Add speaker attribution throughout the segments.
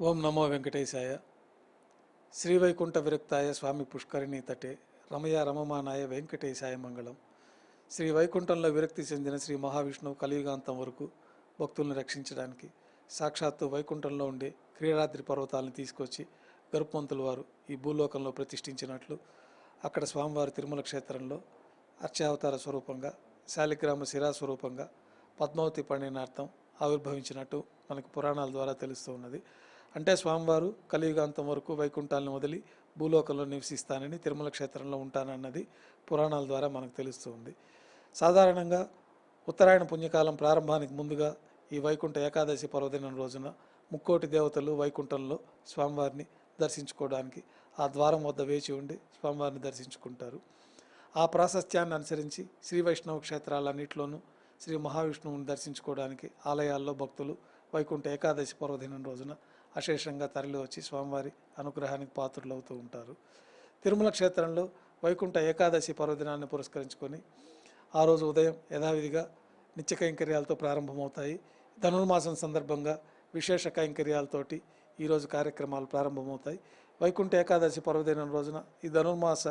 Speaker 1: ఓం నమో వెంకటేశాయ. శ్రీవైకుంఠ విరక్తాయ స్వామి పుష్కరిణి తటే. రమయ రమమానాయ వెంకటేశాయ మంగళం. శ్రీ వైకుంఠంలో విరక్తి చెందిన శ్రీ మహావిష్ణువు కలియుగాంతం వరకు భక్తులను రక్షించడానికి సాక్షాత్తు వైకుంఠంలో ఉండే క్రీడాద్రి పర్వతాలను తీసుకొచ్చి గరుత్మంతుల వారు ఈ భూలోకంలో ప్రతిష్ఠించినట్లు అక్కడ స్వామివారి తిరుమల క్షేత్రంలో అర్చావతార స్వరూపంగా శాలిగ్రామ శిరా స్వరూపంగా పద్మావతి పండినార్థం ఆవిర్భవించినట్టు మనకు పురాణాల ద్వారా తెలుస్తూ ఉన్నది. అంటే స్వామివారు కలియుగాంతం వరకు వైకుంఠాలను వదిలి భూలోకంలో నివసిస్తానని తిరుమల క్షేత్రంలో ఉంటానన్నది పురాణాల ద్వారా మనకు తెలుస్తుంది సాధారణంగా ఉత్తరాయణ పుణ్యకాలం ప్రారంభానికి ముందుగా ఈ వైకుంఠ ఏకాదశి పర్వదినం రోజున ముక్కోటి దేవతలు వైకుంఠంలో స్వామివారిని దర్శించుకోవడానికి ఆ ద్వారం వద్ద వేచి ఉండి స్వామివారిని దర్శించుకుంటారు. ఆ ప్రాశస్త్యాన్ని అనుసరించి శ్రీ వైష్ణవ క్షేత్రాలన్నింటిలోనూ శ్రీ మహావిష్ణువుని దర్శించుకోవడానికి ఆలయాల్లో భక్తులు వైకుంఠ ఏకాదశి పర్వదినం రోజున అశేషంగా తరలి వచ్చి స్వామివారి అనుగ్రహానికి పాత్రులవుతూ ఉంటారు. తిరుమల క్షేత్రంలో వైకుంఠ ఏకాదశి పర్వదినాన్ని పురస్కరించుకొని ఆ రోజు ఉదయం యథావిధిగా నిత్య కైంకర్యాలతో ప్రారంభమవుతాయి. ధనుర్మాసం సందర్భంగా విశేష కైంకర్యాలతోటి ఈరోజు కార్యక్రమాలు ప్రారంభమవుతాయి. వైకుంఠ ఏకాదశి పర్వదినం రోజున ఈ ధనుర్మాస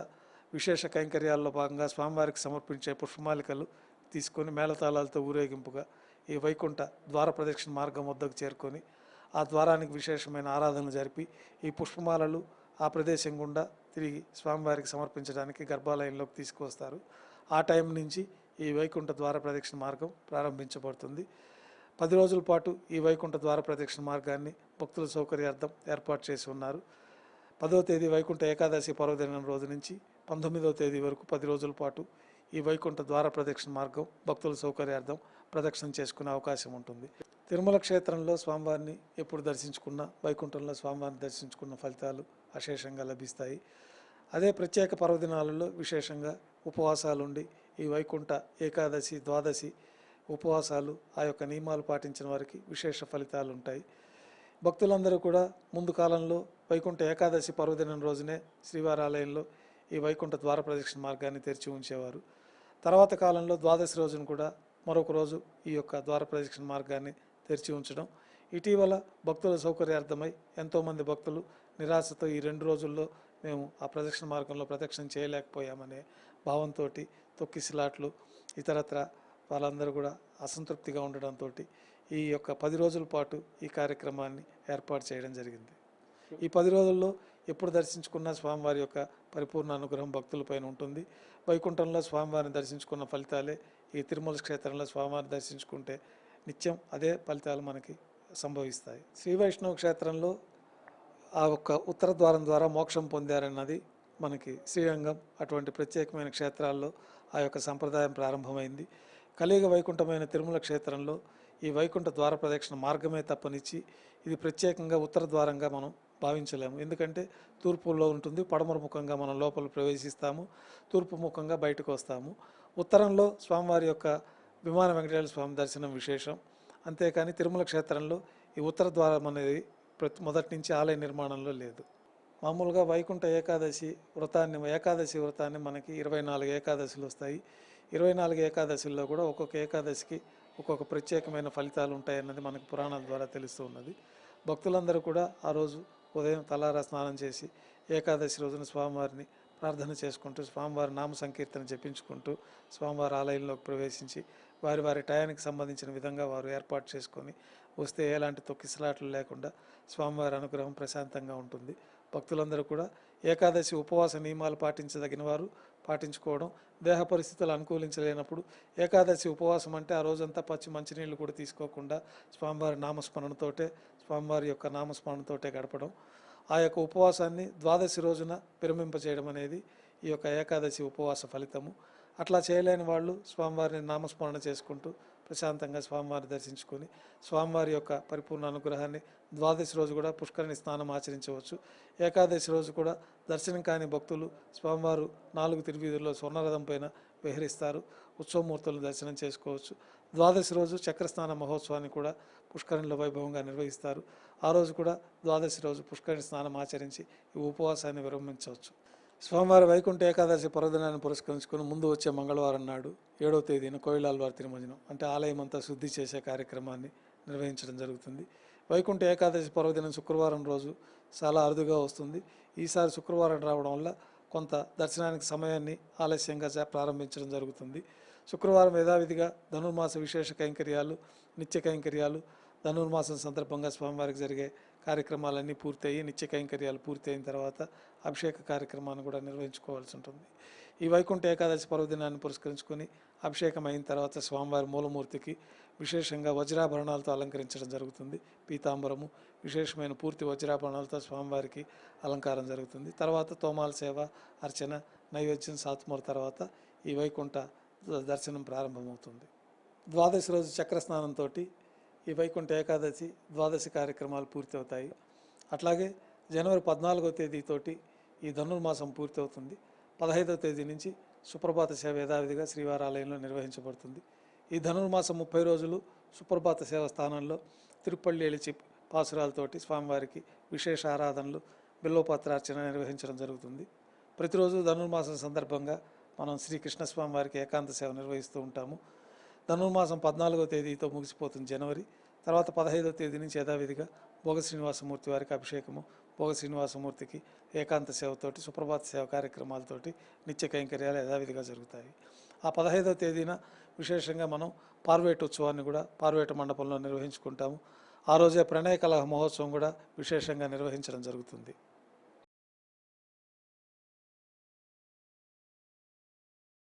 Speaker 1: విశేష కైంకర్యాల్లో భాగంగా స్వామివారికి సమర్పించే పుష్పమాలికలు తీసుకొని మేళతాళాలతో ఊరేగింపుగా ఈ వైకుంఠ ద్వార ప్రదక్షిణ మార్గం వద్దకు చేరుకొని ఆ ద్వారానికి విశేషమైన ఆరాధనలు జరిపి ఈ పుష్పమాలలు ఆ ప్రదేశం గుండా తిరిగి స్వామివారికి సమర్పించడానికి గర్భాలయంలోకి తీసుకువస్తారు. ఆ టైం నుంచి ఈ వైకుంఠ ద్వార ప్రదక్షిణ మార్గం ప్రారంభించబడుతుంది. పది రోజుల పాటు ఈ వైకుంఠ ద్వార ప్రదక్షిణ మార్గాన్ని భక్తుల సౌకర్యార్థం ఏర్పాటు చేసి ఉన్నారు. పదో తేదీ వైకుంఠ ఏకాదశి పర్వదినం రోజు నుంచి పంతొమ్మిదవ తేదీ వరకు పది రోజుల పాటు ఈ వైకుంఠ ద్వార ప్రదక్షిణ మార్గం భక్తుల సౌకర్యార్థం ప్రదక్షిణ చేసుకునే అవకాశం ఉంటుంది. తిరుమల క్షేత్రంలో స్వామివారిని ఎప్పుడు దర్శించుకున్నా వైకుంఠంలో స్వామివారిని దర్శించుకున్న ఫలితాలు అశేషంగా లభిస్తాయి. అదే ప్రత్యేక పర్వదినాలలో విశేషంగా ఉపవాసాలుండి ఈ వైకుంఠ ఏకాదశి ద్వాదశి ఉపవాసాలు ఆ యొక్క నియమాలు పాటించిన వారికి విశేష ఫలితాలు ఉంటాయి భక్తులందరూ కూడా ముందు కాలంలో వైకుంఠ ఏకాదశి పర్వదినం రోజునే శ్రీవారి ఆలయంలో ఈ వైకుంఠ ద్వార ప్రదక్షిణ మార్గాన్ని తెరిచి ఉంచేవారు. తర్వాత కాలంలో ద్వాదశి రోజున కూడా మరొక రోజు ఈ యొక్క ద్వార ప్రదక్షిణ మార్గాన్ని తెరిచి ఉంచడం. ఇటీవల భక్తుల సౌకర్యార్థమై ఎంతోమంది భక్తులు నిరాశతో ఈ రెండు రోజుల్లో మేము ఆ ప్రదక్షిణ మార్గంలో ప్రదక్షిణ చేయలేకపోయామనే భావంతో తొక్కిసిలాట్లు ఇతరత్ర వాళ్ళందరూ కూడా అసంతృప్తిగా ఉండడంతో ఈ యొక్క పది రోజుల పాటు ఈ కార్యక్రమాన్ని ఏర్పాటు చేయడం జరిగింది. ఈ పది రోజుల్లో ఎప్పుడు దర్శించుకున్న స్వామివారి యొక్క పరిపూర్ణ అనుగ్రహం భక్తులపైన ఉంటుంది. వైకుంఠంలో స్వామివారిని దర్శించుకున్న ఫలితాలే ఈ తిరుమల క్షేత్రంలో స్వామివారిని దర్శించుకుంటే నిత్యం అదే ఫలితాలు మనకి సంభవిస్తాయి. శ్రీ వైష్ణవ క్షేత్రంలో ఆ ఒక్క ఉత్తర ద్వారం ద్వారా మోక్షం పొందారన్నది మనకి శ్రీరంగం అటువంటి ప్రత్యేకమైన క్షేత్రాల్లో ఆ యొక్క సంప్రదాయం ప్రారంభమైంది. కలియుగ వైకుంఠమైన తిరుమల క్షేత్రంలో ఈ వైకుంఠ ద్వార ప్రదక్షిణ మార్గమే తప్పనిచ్చి ఇది ప్రత్యేకంగా ఉత్తర ద్వారంగా మనం భావించలేము. ఎందుకంటే తూర్పులో ఉంటుంది పడమర ముఖంగా మనం లోపల ప్రవేశిస్తాము తూర్పు ముఖంగా బయటకు వస్తాము. ఉత్తరంలో స్వామివారి యొక్క విమాన వెంకటేశ్వర స్వామి దర్శనం విశేషం. అంతేకాని తిరుమల క్షేత్రంలో ఈ ఉత్తర ద్వారం అనేది ప్రతి మొదటి నుంచి ఆలయ నిర్మాణంలో లేదు. మామూలుగా వైకుంఠ ఏకాదశి వ్రతాన్ని ఏకాదశి వ్రతాన్ని మనకి ఇరవై నాలుగు ఏకాదశులు వస్తాయి. ఇరవై నాలుగు ఏకాదశుల్లో కూడా ఒక్కొక్క ఏకాదశికి ఒక్కొక్క ప్రత్యేకమైన ఫలితాలు ఉంటాయన్నది మనకు పురాణాల ద్వారా తెలుస్తూ ఉన్నది. భక్తులందరూ కూడా ఆ రోజు ఉదయం తలారా స్నానం చేసి ఏకాదశి రోజున స్వామివారిని ప్రార్థన చేసుకుంటూ స్వామివారి నామ సంకీర్తన జపించుకుంటూ స్వామివారి ఆలయంలోకి ప్రవేశించి వారి వారి టయానికి సంబంధించిన విధంగా వారు ఏర్పాటు చేసుకొని వస్తే ఎలాంటి తొక్కిసలాట్లు లేకుండా స్వామివారి అనుగ్రహం ప్రశాంతంగా ఉంటుంది. భక్తులందరూ కూడా ఏకాదశి ఉపవాస నియమాలు పాటించదగిన వారు పాటించుకోవడం దేహ పరిస్థితులు అనుకూలించలేనప్పుడు ఏకాదశి ఉపవాసం అంటే ఆ రోజంతా పచ్చి మంచినీళ్ళు కూడా తీసుకోకుండా స్వామివారి నామస్మరణతోటే స్వామివారి యొక్క నామస్మరణతోటే గడపడం. ఆ యొక్క ఉపవాసాన్ని ద్వాదశి రోజున విరమింపచేయడం అనేది ఈ యొక్క ఏకాదశి ఉపవాస ఫలితము. అట్లా చేయలేని వాళ్ళు స్వామివారిని నామస్మరణ చేసుకుంటూ ప్రశాంతంగా స్వామివారిని దర్శించుకొని స్వామివారి యొక్క పరిపూర్ణ అనుగ్రహాన్ని ద్వాదశి రోజు కూడా పుష్కరిణి స్నానం ఆచరించవచ్చు. ఏకాదశి రోజు కూడా దర్శనం కాని భక్తులు స్వామివారు నాలుగు తిరువీధుల్లో స్వర్ణరథం పైన విహరిస్తారు. ఉత్సవమూర్తులను దర్శనం చేసుకోవచ్చు. ద్వాదశి రోజు చక్రస్నాన మహోత్సవాన్ని కూడా పుష్కరిణిలో వైభవంగా నిర్వహిస్తారు. ఆ రోజు కూడా ద్వాదశి రోజు పుష్కరిణి స్నానం ఆచరించి ఈ ఉపవాసాన్ని విరమించవచ్చు. స్వామివారి వైకుంఠ ఏకాదశి పర్వదినాన్ని పురస్కరించుకుని ముందు వచ్చే మంగళవారం నాడు ఏడవ తేదీన కోయిలాల్వారి తిరుమజనం అంటే ఆలయం అంతా శుద్ధి చేసే కార్యక్రమాన్ని నిర్వహించడం జరుగుతుంది. వైకుంఠ ఏకాదశి పర్వదినం శుక్రవారం రోజు చాలా అరుదుగా వస్తుంది. ఈసారి శుక్రవారం రావడం వల్ల కొంత దర్శనానికి సమయాన్ని ఆలస్యంగా ప్రారంభించడం జరుగుతుంది. శుక్రవారం యథావిధిగా ధనుర్మాస విశేష కైంకర్యాలు నిత్య కైంకర్యాలు ధనుర్మాసం సందర్భంగా స్వామివారికి జరిగే కార్యక్రమాలన్నీ పూర్తయి నిత్య కైంకర్యాలు పూర్తయిన తర్వాత అభిషేక కార్యక్రమాన్ని కూడా నిర్వహించుకోవాల్సి ఉంటుంది. ఈ వైకుంఠ ఏకాదశి పర్వదినాన్ని పురస్కరించుకొని అభిషేకం అయిన తర్వాత స్వామివారి మూలమూర్తికి విశేషంగా వజ్రాభరణాలతో అలంకరించడం జరుగుతుంది. పీతాంబరము విశేషమైన పూర్తి వజ్రాభరణాలతో స్వామివారికి అలంకారం జరుగుతుంది. తర్వాత తోమాల సేవ అర్చన నైవేద్యం సాత్మూర తర్వాత ఈ వైకుంఠ దర్శనం ప్రారంభమవుతుంది. ద్వాదశి రోజు చక్రస్నానంతో ఈ వైకుంఠ ఏకాదశి ద్వాదశి కార్యక్రమాలు పూర్తవుతాయి. అట్లాగే జనవరి పద్నాలుగో తేదీతోటి ఈ ధనుర్మాసం పూర్తవుతుంది. పదహైదవ తేదీ నుంచి సుప్రభాత సేవ యథావిధిగా శ్రీవారాలయంలో నిర్వహించబడుతుంది. ఈ ధనుర్మాసం ముప్పై రోజులు సుప్రభాత సేవ స్థానంలో తిరుపల్లి ఎలిచి పాసురాలతోటి స్వామివారికి విశేష ఆరాధనలు బిల్వపత్రార్చన నిర్వహించడం జరుగుతుంది. ప్రతిరోజు ధనుర్మాసం సందర్భంగా మనం శ్రీకృష్ణ స్వామి వారికి ఏకాంత సేవ నిర్వహిస్తూ ఉంటాము. ధనుర్మాసం పద్నాలుగో తేదీతో ముగిసిపోతుంది జనవరి. తర్వాత పదహైదో తేదీ నుంచి యథావిధిగా భోగ శ్రీనివాసమూర్తి వారికి అభిషేకము. భోగ శ్రీనివాసమూర్తికి ఏకాంత సేవతోటి సుప్రభాత సేవ కార్యక్రమాలతోటి నిత్య కైంకర్యాలు యథావిధిగా జరుగుతాయి. ఆ పదహైదో తేదీన విశేషంగా మనం పార్వేట ఉత్సవాన్ని కూడా పార్వేట మండపంలో నిర్వహించుకుంటాము. ఆ రోజే ప్రణయ కలహ మహోత్సవం కూడా విశేషంగా నిర్వహించడం జరుగుతుంది.